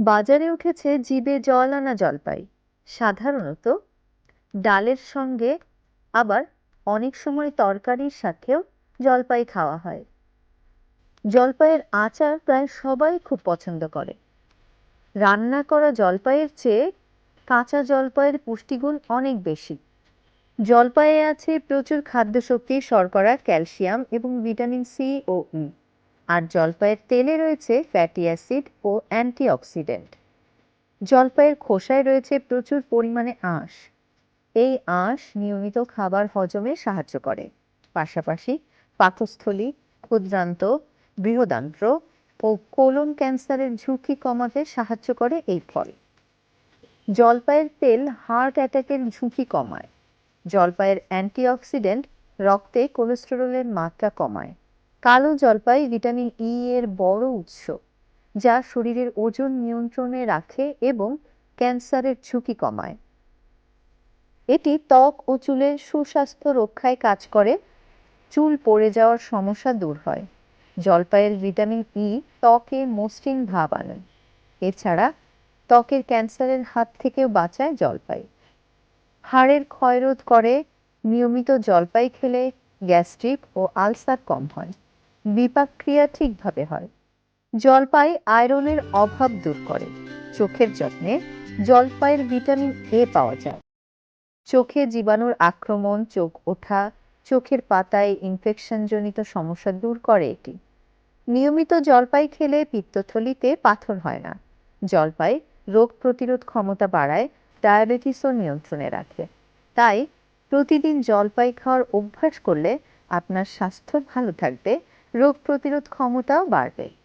বাজারে উঠেছে জিভে জল আনা জলপাই। সাধারণত ডালের সঙ্গে আবার অনেক সময় তরকারির সাথেও জলপাই খাওয়া হয়। জলপাইয়ের আচার প্রায় সবাই খুব পছন্দ করে। রান্না করা জলপাইয়ের চেয়ে কাঁচা জলপাইয়ের পুষ্টিগুণ অনেক বেশি। জলপাইয়ে আছে প্রচুর খাদ্যশক্তি, শর্করা, ক্যালসিয়াম এবং ভিটামিন সি ও ই। আর জলপাইয়ের তেলে রয়েছে ফ্যাটি অ্যাসিড ও অ্যান্টিঅক্সিডেন্ট জলপাইয়ের খোসায় রয়েছে প্রচুর পরিমাণে আঁশ। এই আঁশ নিয়মিত খাবার হজমে সাহায্য করে। পাশাপাশি পাকস্থলী, ক্ষুদ্রান্ত, বৃহদান্ত্র ও কোলন ক্যান্সারের ঝুঁকি কমাতে সাহায্য করে এই ফল। জলপাইয়ের তেল হার্ট অ্যাটাকের ঝুঁকি কমায়। জলপাইয়ের অ্যান্টিঅক্সিডেন্ট রক্তে কোলেস্টেরলের মাত্রা কমায়। কালো জলপাই ভিটামিন ই এর বড় উৎস, যা শরীরের ওজন নিয়ন্ত্রণে রাখে এবং ক্যান্সারের ঝুঁকি কমায়। এটি ত্বক ও চুলের সুস্বাস্থ্য রক্ষায় কাজ করে, চুল পড়ে যাওয়ার সমস্যা দূর হয়। জলপাইয়ের ভিটামিন ই ত্বকে মসৃণ ভাব আনে। এছাড়া ত্বকের ক্যান্সারের হাত থেকেও বাঁচায় জলপাই। হাড়ের ক্ষয়রোধ করে নিয়মিত জলপাই খেলে গ্যাস্ট্রিক ও আলসার কম হয়। বিপাক ক্রিয়া ঠিকভাবে হয়। জলপাই আয়রনের অভাব দূর করে। চোখের যত্নে জলপাইয়ের ভিটামিন এ পাওয়া যায়। চোখে জীবাণুর আক্রমণ, চোখ ওঠা, চোখের পাতায় ইনফেকশনজনিত সমস্যা দূর করে এটি। নিয়মিত জলপাই খেলে পিত্তথলিতে পাথর হয় না। জলপাই রোগ প্রতিরোধ ক্ষমতা বাড়ায়, ডায়াবেটিসও নিয়ন্ত্রণে রাখে। তাই প্রতিদিন জলপাই খাওয়ার অভ্যাস করলে আপনার স্বাস্থ্য ভালো থাকবে রোগ প্রতিরোধ ক্ষমতাও বাড়বে।